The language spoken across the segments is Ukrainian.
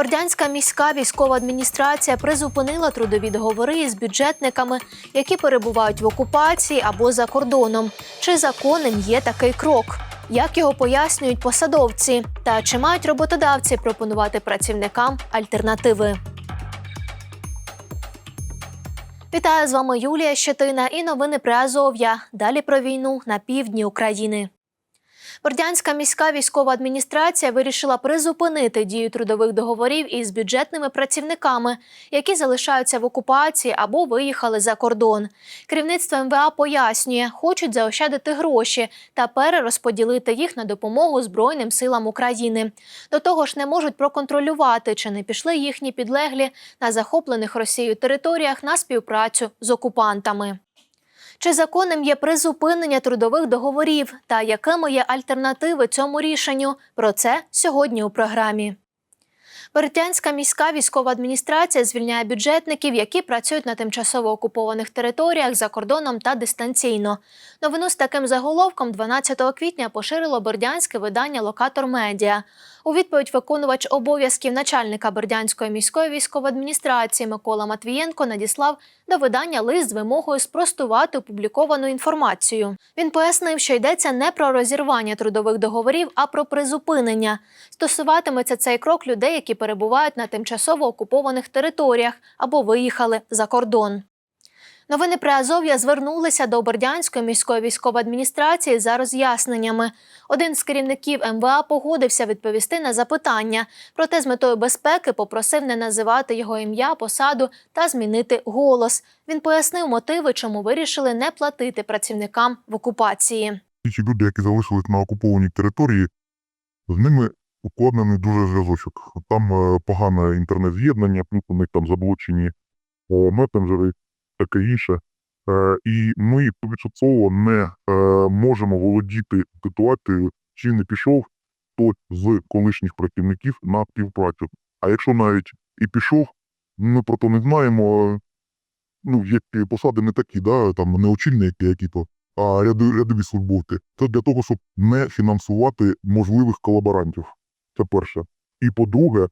Бердянська міська військова адміністрація призупинила трудові договори із бюджетниками, які перебувають в окупації або за кордоном. Чи законним є такий крок? Як його пояснюють посадовці? Та чи мають роботодавці пропонувати працівникам альтернативи? Вітаю з вами Юлія Щетина і новини про Азов'я. Далі про війну на півдні України. Бердянська міська військова адміністрація вирішила призупинити дію трудових договорів із бюджетними працівниками, які залишаються в окупації або виїхали за кордон. Керівництво МВА пояснює, хочуть заощадити гроші та перерозподілити їх на допомогу Збройним силам України. До того ж, не можуть проконтролювати, чи не пішли їхні підлеглі на захоплених Росією територіях на співпрацю з окупантами. Чи законним є призупинення трудових договорів та якими є альтернативи цьому рішенню? Про це сьогодні у програмі. Бердянська міська військова адміністрація звільняє бюджетників, які працюють на тимчасово окупованих територіях за кордоном та дистанційно. Новину з таким заголовком 12 квітня поширило бердянське видання Локатор Медіа. У відповідь виконувач обов'язків начальника Бердянської міської військової адміністрації Микола Матвієнко надіслав до видання лист з вимогою спростувати опубліковану інформацію. Він пояснив, що йдеться не про розірвання трудових договорів, а про призупинення. Стосуватиметься цей крок людей, які перебувають на тимчасово окупованих територіях або виїхали за кордон. Новини при Азов'я звернулися до Бердянської міської військової адміністрації за роз'ясненнями. Один з керівників МВА погодився відповісти на запитання, проте з метою безпеки попросив не називати його ім'я, посаду та змінити голос. Він пояснив мотиви, чому вирішили не платити працівникам в окупації. ті люди, які залишились на окупованій території, з ними укладений дуже зв'язочок. Там е, погане інтернет-з'єднання, у них там заблочені е, месенджери, таке інше. Е, і ми відсотково не е, можемо володіти ситуацією, чи не пішов хтось з колишніх працівників на співпрацю. А якщо навіть і пішов, ми про то не знаємо. Ну, є посади не такі, да, там не очільники які-то, а ряди- рядові службовці. Це для того, щоб не фінансувати можливих колаборантів. Це перше. І по-друге,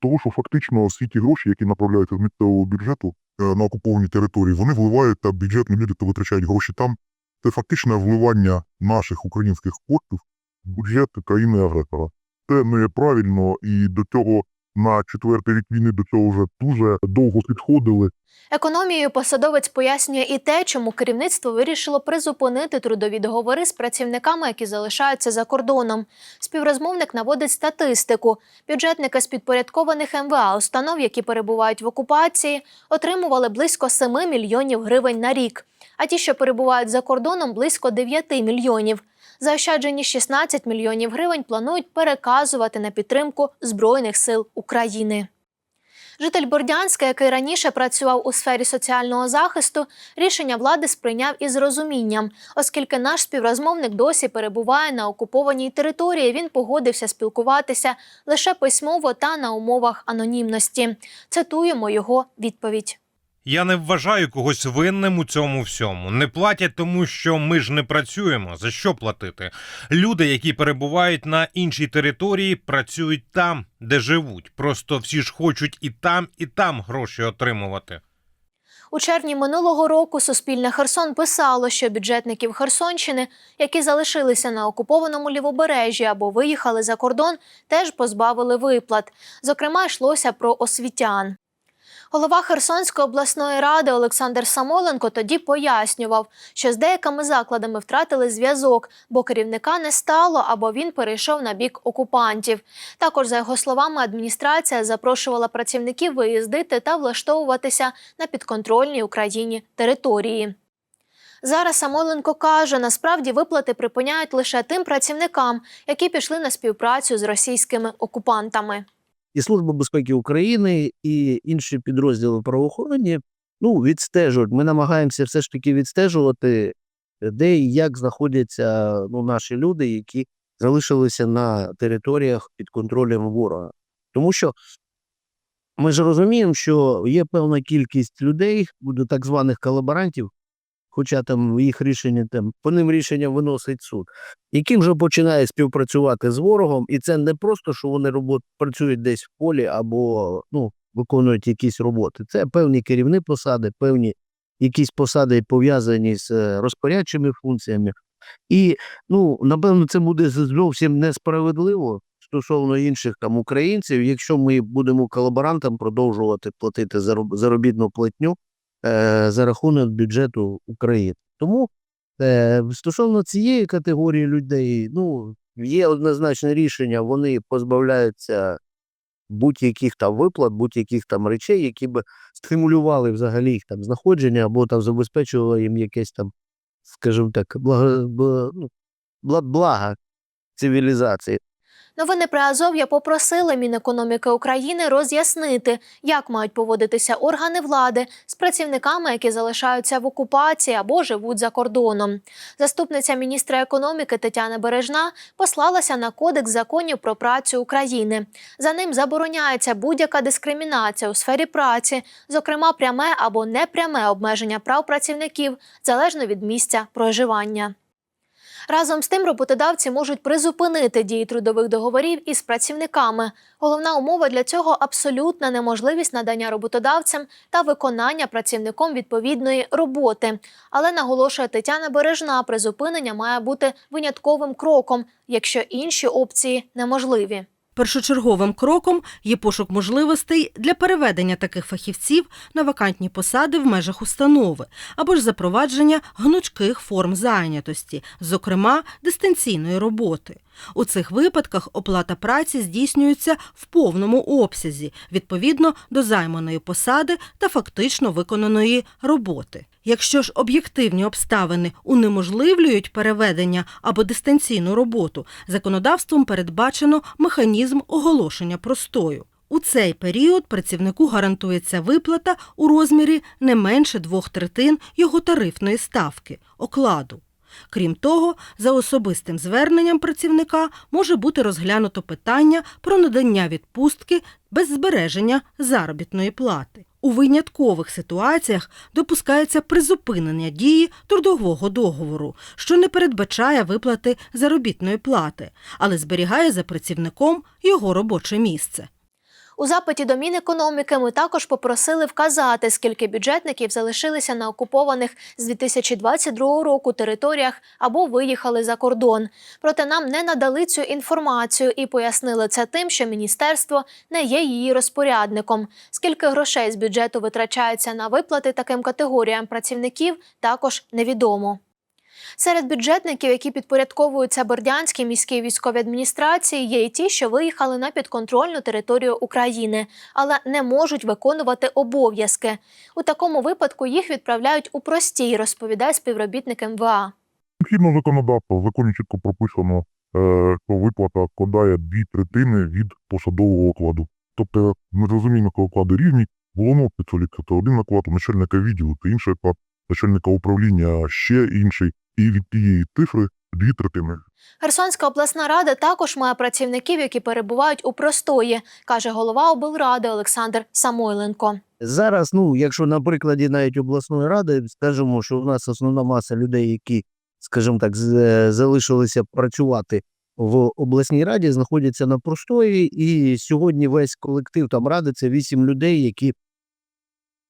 тому що фактично всі ті гроші, які направляються з місцевого бюджету е, на окуповані території, вони вливають та бюджетні люди то витрачають гроші там. Це фактичне вливання наших українських коштів в бюджет країни-агресора. Це неправильно, і до цього на четвертий рік війни до цього вже дуже довго підходили. Економією посадовець пояснює і те, чому керівництво вирішило призупинити трудові договори з працівниками, які залишаються за кордоном. Співрозмовник наводить статистику. Бюджетники з підпорядкованих МВА установ, які перебувають в окупації, отримували близько 7 мільйонів гривень на рік. А ті, що перебувають за кордоном, близько 9 мільйонів. Заощаджені 16 мільйонів гривень планують переказувати на підтримку Збройних сил України. Житель Бордянська, який раніше працював у сфері соціального захисту, рішення влади сприйняв із розумінням, оскільки наш співрозмовник досі перебуває на окупованій території. Він погодився спілкуватися лише письмово та на умовах анонімності. Цитуємо його відповідь. Я не вважаю когось винним у цьому всьому. Не платять, тому що ми ж не працюємо. За що платити? Люди, які перебувають на іншій території, працюють там, де живуть. Просто всі ж хочуть і там, і там гроші отримувати. У червні минулого року Суспільне Херсон писало, що бюджетників Херсонщини, які залишилися на окупованому лівобережжі або виїхали за кордон, теж позбавили виплат. Зокрема, йшлося про освітян. Голова Херсонської обласної ради Олександр Самоленко тоді пояснював, що з деякими закладами втратили зв'язок, бо керівника не стало або він перейшов на бік окупантів. Також, за його словами, адміністрація запрошувала працівників виїздити та влаштовуватися на підконтрольній Україні території. Зараз Самойленко каже, насправді виплати припиняють лише тим працівникам, які пішли на співпрацю з російськими окупантами. І Служба безпеки України, і інші підрозділи правоохоронні ну, відстежують. Ми намагаємося все ж таки відстежувати, де і як знаходяться ну, наші люди, які залишилися на територіях під контролем ворога. Тому що ми ж розуміємо, що є певна кількість людей, так званих колаборантів, хоча там їх рішення там по ним рішення виносить суд, які вже починає співпрацювати з ворогом, і це не просто, що вони робот, працюють десь в полі або ну, виконують якісь роботи. Це певні керівні посади, певні якісь посади пов'язані з е, розпорядчими функціями. І ну, напевно, це буде зовсім несправедливо стосовно інших там українців, якщо ми будемо колаборантам продовжувати платити зароб- заробітну платню за рахунок бюджету України. Тому е, стосовно цієї категорії людей, ну є однозначне рішення, вони позбавляються будь-яких там виплат, будь-яких там речей, які б стимулювали взагалі їх там знаходження або там забезпечували їм якесь там, скажімо так, благо, ну, бла- цивілізації. Новини про Азов'я попросили Мінекономіки України роз'яснити, як мають поводитися органи влади з працівниками, які залишаються в окупації або живуть за кордоном. Заступниця міністра економіки Тетяна Бережна послалася на Кодекс законів про працю України. За ним забороняється будь-яка дискримінація у сфері праці, зокрема пряме або непряме обмеження прав працівників залежно від місця проживання. Разом з тим роботодавці можуть призупинити дії трудових договорів із працівниками. Головна умова для цього абсолютна неможливість надання роботодавцям та виконання працівником відповідної роботи. Але наголошує Тетяна Бережна, призупинення має бути винятковим кроком, якщо інші опції неможливі. Першочерговим кроком є пошук можливостей для переведення таких фахівців на вакантні посади в межах установи або ж запровадження гнучких форм зайнятості, зокрема дистанційної роботи. У цих випадках оплата праці здійснюється в повному обсязі відповідно до займаної посади та фактично виконаної роботи. Якщо ж об'єктивні обставини унеможливлюють переведення або дистанційну роботу, законодавством передбачено механізм оголошення простою. У цей період працівнику гарантується виплата у розмірі не менше двох третин його тарифної ставки окладу. Крім того, за особистим зверненням працівника може бути розглянуто питання про надання відпустки без збереження заробітної плати. У виняткових ситуаціях допускається призупинення дії трудового договору, що не передбачає виплати заробітної плати, але зберігає за працівником його робоче місце. У запиті до Мінекономіки ми також попросили вказати, скільки бюджетників залишилися на окупованих з 2022 року територіях або виїхали за кордон. Проте нам не надали цю інформацію і пояснили це тим, що міністерство не є її розпорядником. Скільки грошей з бюджету витрачається на виплати таким категоріям працівників, також невідомо. Серед бюджетників, які підпорядковуються Бердянській міській військовій адміністрації, є і ті, що виїхали на підконтрольну територію України, але не можуть виконувати обов'язки. У такому випадку їх відправляють у простій, розповідає співробітник МВА. Згідно законодавства, в законі чітко прописано, е, що виплата складає дві третини від посадового окладу. Тобто що оклади рівні, головного спеціаліста це один оклад, у начальника відділу це інший оклад, начальника управління ще інший. І від тієї цифри дві третини. Херсонська обласна рада також має працівників, які перебувають у простої, каже голова облради Олександр Самойленко. Зараз, ну, якщо на прикладі навіть обласної ради, скажемо, що у нас основна маса людей, які, скажімо так, залишилися працювати в обласній раді, знаходяться на простої, і сьогодні весь колектив там ради це вісім людей, які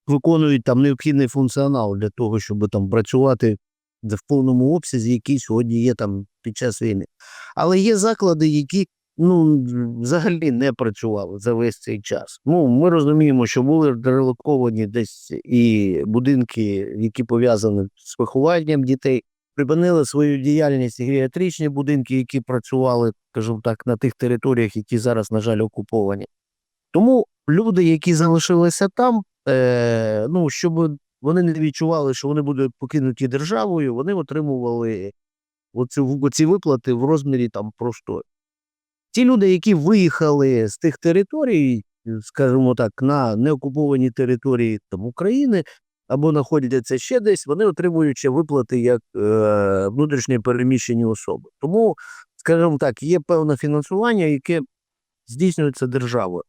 виконують там необхідний функціонал для того, щоб там працювати в повному обсязі, який сьогодні є там під час війни. Але є заклади, які ну, взагалі не працювали за весь цей час. Ну, ми розуміємо, що були релоковані десь і будинки, які пов'язані з вихованням дітей, припинили свою діяльність геріатричні будинки, які працювали, скажімо так, на тих територіях, які зараз, на жаль, окуповані. Тому люди, які залишилися там, е, ну, щоб вони не відчували, що вони будуть покинуті державою, вони отримували оці, оці виплати в розмірі там простої. Ті люди, які виїхали з тих територій, скажімо так, на неокуповані території там, України або знаходяться ще десь, вони отримують ще виплати як е, внутрішньо переміщені особи. Тому, скажімо так, є певне фінансування, яке здійснюється державою.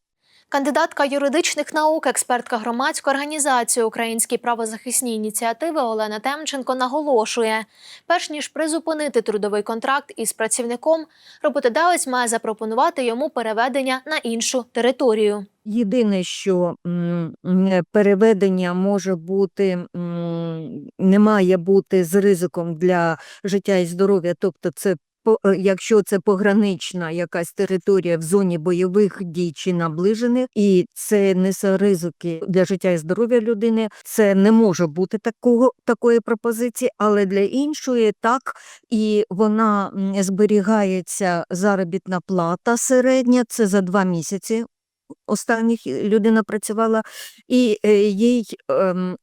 Кандидатка юридичних наук, експертка громадської організації Українські правозахисні ініціативи Олена Темченко наголошує: перш ніж призупинити трудовий контракт із працівником, роботодавець має запропонувати йому переведення на іншу територію. Єдине, що м, переведення може бути, не має бути з ризиком для життя і здоров'я, тобто це е, якщо це погранична якась територія в зоні бойових дій чи наближених, і це несе ризики для життя і здоров'я людини, це не може бути такого такої пропозиції, але для іншої так і вона зберігається заробітна плата середня, це за два місяці останніх е, людина працювала, і е, їй ем,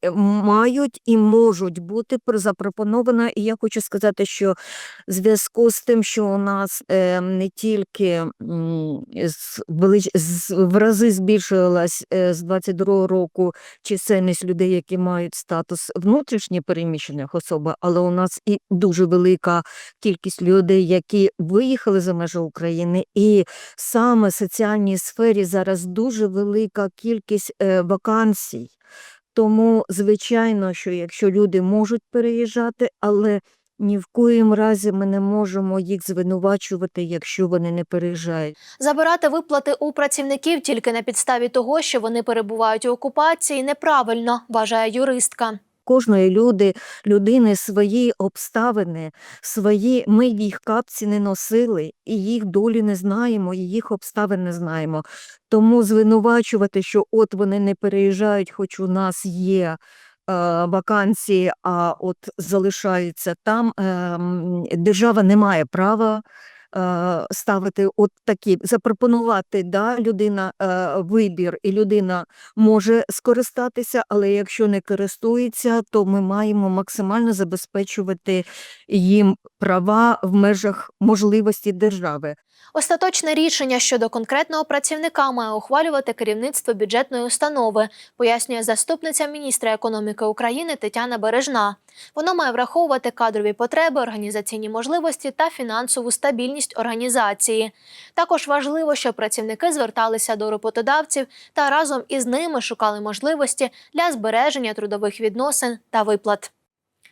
мають і можуть бути пр- запропоновано. І я хочу сказати, що в зв'язку з тим, що у нас ем, не тільки в рази збільшилась е, з 22 року чисельність людей, які мають статус внутрішньо переміщених особи, але у нас і дуже велика кількість людей, які виїхали за межі України, і саме в соціальній сфері зараз дуже велика кількість е, вакансій. Тому, звичайно, що якщо люди можуть переїжджати, але ні в коїм разі ми не можемо їх звинувачувати, якщо вони не переїжджають. Забирати виплати у працівників тільки на підставі того, що вони перебувають у окупації, неправильно, вважає юристка. Кожної люди, людини свої обставини, свої ми їх капці не носили, і їх долі не знаємо, і їх обставин не знаємо. Тому звинувачувати, що от вони не переїжджають, хоч у нас є е, вакансії, а от залишаються там. Е, держава не має права. Е, Ставити от такі, запропонувати да, людина е, вибір, і людина може скористатися, але якщо не користується, то ми маємо максимально забезпечувати їм права в межах можливості держави. Остаточне рішення щодо конкретного працівника має ухвалювати керівництво бюджетної установи, пояснює заступниця міністра економіки України Тетяна Бережна. Воно має враховувати кадрові потреби, організаційні можливості та фінансову стабільність організації. Також важливо, щоб працівники зверталися до роботодавців та разом із ними шукали можливості для збереження трудових відносин та виплат.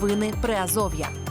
Новини Приазов'я.